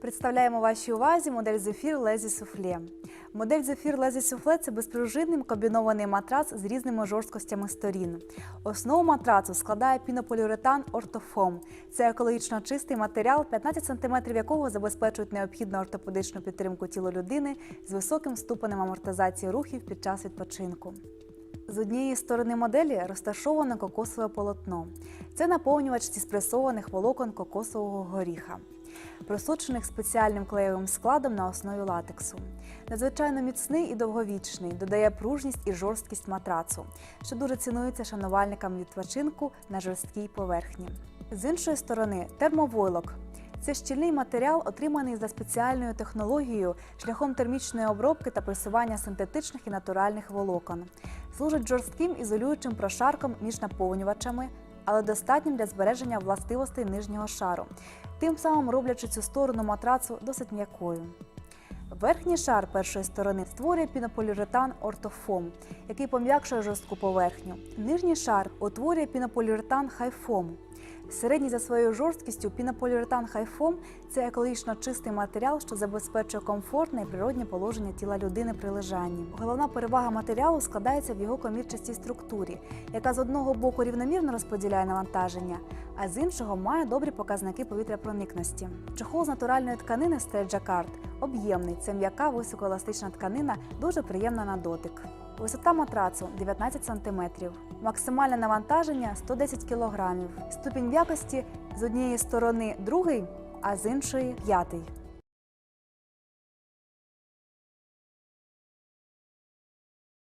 Представляємо вашій увазі модель Zephyr Lazy Soufflé. Модель Zephyr Lazy Soufflé – це безпружинний комбінований матрац з різними жорсткостями сторін. Основу матрацу складає пінополіуретан ортофом. Це екологічно чистий матеріал, 15 см якого забезпечують необхідну ортопедичну підтримку тіла людини з високим ступенем амортизації рухів під час відпочинку. З однієї сторони моделі розташовано кокосове полотно. Це наповнювач зі спресованих волокон кокосового горіха, просочених спеціальним клеєвим складом на основі латексу. Надзвичайно міцний і довговічний, додає пружність і жорсткість матрацу, що дуже цінується шанувальникам відпочинку на жорсткій поверхні. З іншої сторони, термовойлок це щільний матеріал, отриманий за спеціальною технологією шляхом термічної обробки та пресування синтетичних і натуральних волокон. Служить жорстким ізолюючим прошарком між наповнювачами, але достатнім для збереження властивостей нижнього шару, тим самим роблячи цю сторону матрацу досить м'якою. Верхній шар першої сторони створює пінополіуретан ортофом, який пом'якшує жорстку поверхню. Нижній шар утворює пінополіуретан хайфом. Середній за своєю жорсткістю пінополіуретан хайфом це екологічно чистий матеріал, що забезпечує комфортне і природне положення тіла людини при лежанні. Головна перевага матеріалу складається в його комірчастій структурі, яка з одного боку рівномірно розподіляє навантаження, а з іншого має добрі показники повітряпроникності. Чохол з натуральної тканини Stretch об'ємний. Це м'яка високоеластична тканина, дуже приємна на дотик. Висота матрацу 19 см. Максимальне навантаження 110 кг. Ступінь якості з однієї сторони другий, а з іншої п'ятий.